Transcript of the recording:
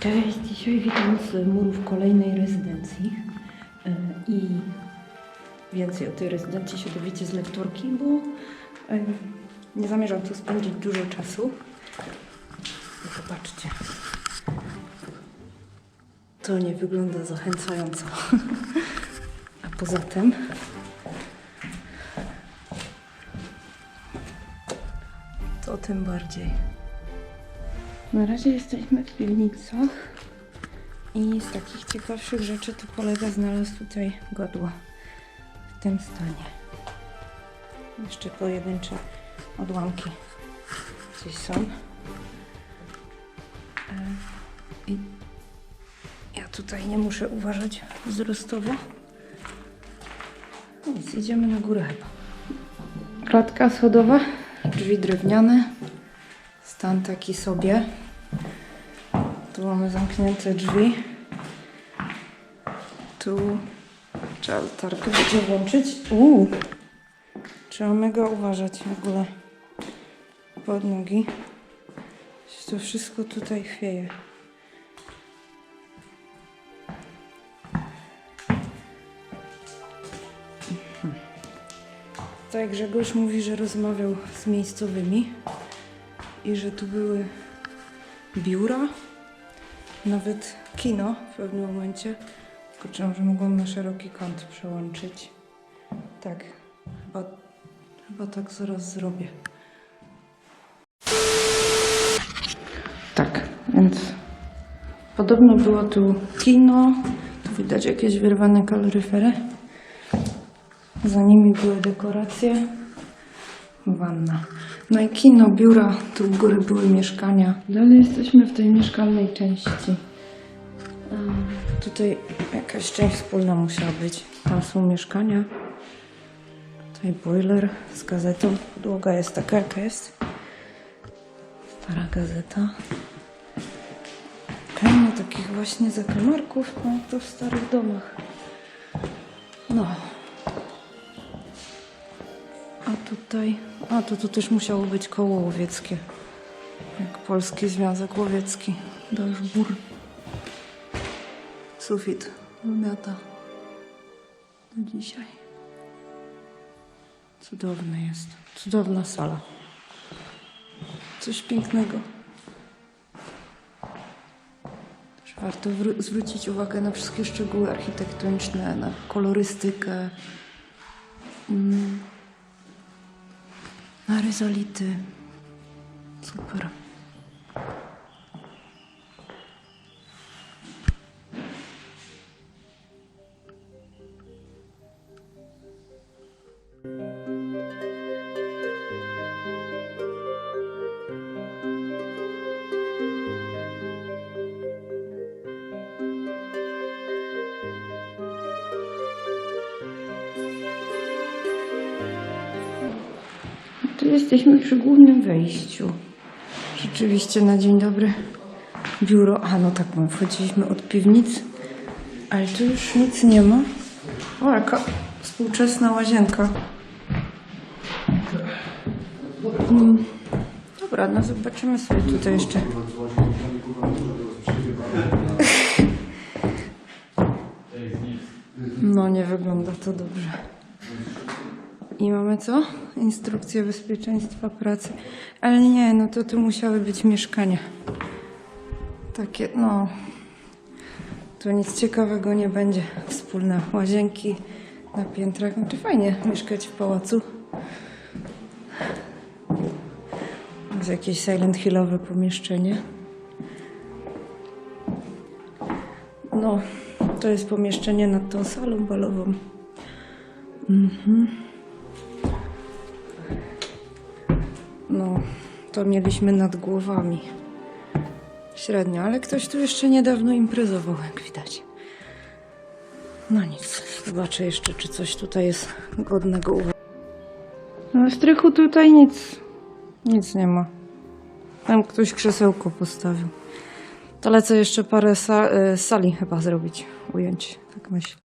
Cześć, dzisiaj witam z murów kolejnej rezydencji e, i więcej o tej rezydencji się dowiecie z lekturki, bo e, nie zamierzam tu spędzić dużo czasu. No, zobaczcie. To nie wygląda zachęcająco. A poza tym to tym bardziej. Na razie jesteśmy w piwnicach i z takich ciekawszych rzeczy to kolega znalazł tutaj godło w tym stanie. Jeszcze pojedyncze odłamki gdzieś są. E, I ja tutaj nie muszę uważać wzrostowo. Nic, idziemy na górę chyba. Klatka schodowa, drzwi drewniane, stan taki sobie. Tu mamy zamknięte drzwi. Tu trzeba latarkę będzie włączyć. Uuu. Trzeba mega uważać w ogóle pod nogi. To wszystko tutaj chwieje. Tak, Grzegorz mówi, że rozmawiał z miejscowymi i że tu były biura, nawet kino w pewnym momencie. Kurczę, że mogłam na szeroki kąt przełączyć. Tak, chyba, chyba tak zaraz zrobię. Tak, więc podobno było tu kino, tu widać jakieś wyrwane kaloryfery. Za nimi były dekoracje, wanna. No i kino, biura, tu u góry były mieszkania. Dalej jesteśmy w tej mieszkalnej części. Tutaj jakaś część wspólna musiała być. Tam są mieszkania. Tutaj boiler z gazetą. Podłoga jest taka, jaka jest. Stara gazeta. Pełno takich właśnie zakamarków, no to w starych domach. No. Tutaj, a to tu też musiało być koło łowieckie. Jak Polski Związek Łowiecki. Daszbur. Sufit wymiata na dzisiaj. Cudowny jest. Cudowna sala. Coś pięknego. Też warto wró- zwrócić uwagę na wszystkie szczegóły architektoniczne, na kolorystykę. Mm na ryzolity. Super. Jesteśmy przy głównym wejściu. Rzeczywiście na dzień dobry biuro. A no tak, bo wchodziliśmy od piwnic, ale tu już nic nie ma. O, jaka współczesna łazienka. Mm, Dobra, no zobaczymy sobie tutaj jeszcze. No nie wygląda to dobrze. I mamy co? Instrukcje bezpieczeństwa pracy. Ale nie, no to tu musiały być mieszkania. Takie, no. Tu nic ciekawego nie będzie. Wspólne łazienki na piętrach. Znaczy fajnie mieszkać w pałacu. Jest jakieś Silent Hillowe pomieszczenie. No, to jest pomieszczenie nad tą salą balową. No, to mieliśmy nad głowami. Średnio, ale ktoś tu jeszcze niedawno imprezował, jak widać. No nic, zobaczę jeszcze, czy coś tutaj jest godnego uwagi. W strychu tutaj nic, nic nie ma. Tam ktoś krzesełko postawił. To lecę jeszcze parę sa- y, sali chyba zrobić, ujęć, tak myślę.